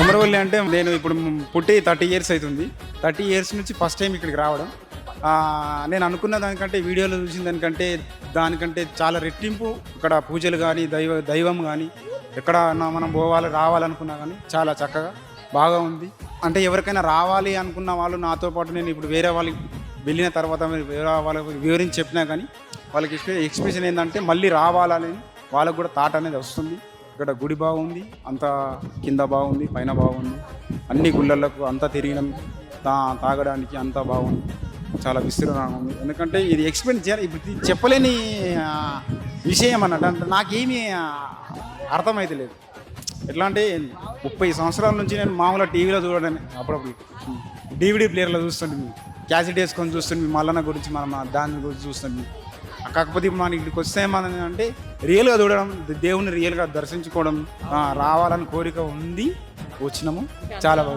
కొమరవల్లి అంటే నేను ఇప్పుడు పుట్టి థర్టీ ఇయర్స్ అవుతుంది. థర్టీ ఇయర్స్ నుంచి ఫస్ట్ టైం ఇక్కడికి రావడం. నేను అనుకున్న దానికంటే వీడియోలో చూసిన దానికంటే దానికంటే చాలా రెట్టింపు ఇక్కడ పూజలు కానీ దైవ దైవం కానీ ఎక్కడ మనం పోవాలి రావాలనుకున్నా కానీ చాలా చక్కగా బాగా ఉంది. అంటే ఎవరికైనా రావాలి అనుకున్న వాళ్ళు నాతో పాటు నేను ఇప్పుడు వేరే వాళ్ళకి వెళ్ళిన తర్వాత వేరే వాళ్ళకి వివరించి చెప్పినా కానీ వాళ్ళకి ఎక్స్ప్రెషన్ ఏంటంటే మళ్ళీ రావాలని వాళ్ళకు కూడా థాట్ అనేది వస్తుంది. ఇక్కడ గుడి బాగుంది అంతా కింద బాగుంది పైన బాగుంది. అన్ని గుళ్ళలకు అంతా తిరిగినాం. తా తాగడానికి అంతా బాగుంది. చాలా విస్తీర్ణంగా ఉంది. ఎందుకంటే ఇది ఎక్స్ప్లెయిన్ చేయాలి. ఇప్పుడు ఇది చెప్పలేని విషయం అన్నట్టు. అంటే నాకేమీ అర్థమైతే లేదు. ఎట్లా అంటే ముప్పై సంవత్సరాల నుంచి నేను మామూలుగా టీవీలో చూడడం అప్పుడప్పుడు. డివిడి ప్లేయర్లో చూస్తుంటుంది క్యాసెట్ వేసుకొని చూస్తుంది మల్లన్న గురించి మనం దాని గురించి చూస్తుంది కాకపోతే ఇప్పుడు మనం ఇక్కడికి వస్తే మనం అంటే రియల్గా చూడడం దేవుని రియల్గా దర్శించుకోవడం ఆ, రావాలని కోరిక ఉంది. వచ్చినాము. చాలా బాగుంది.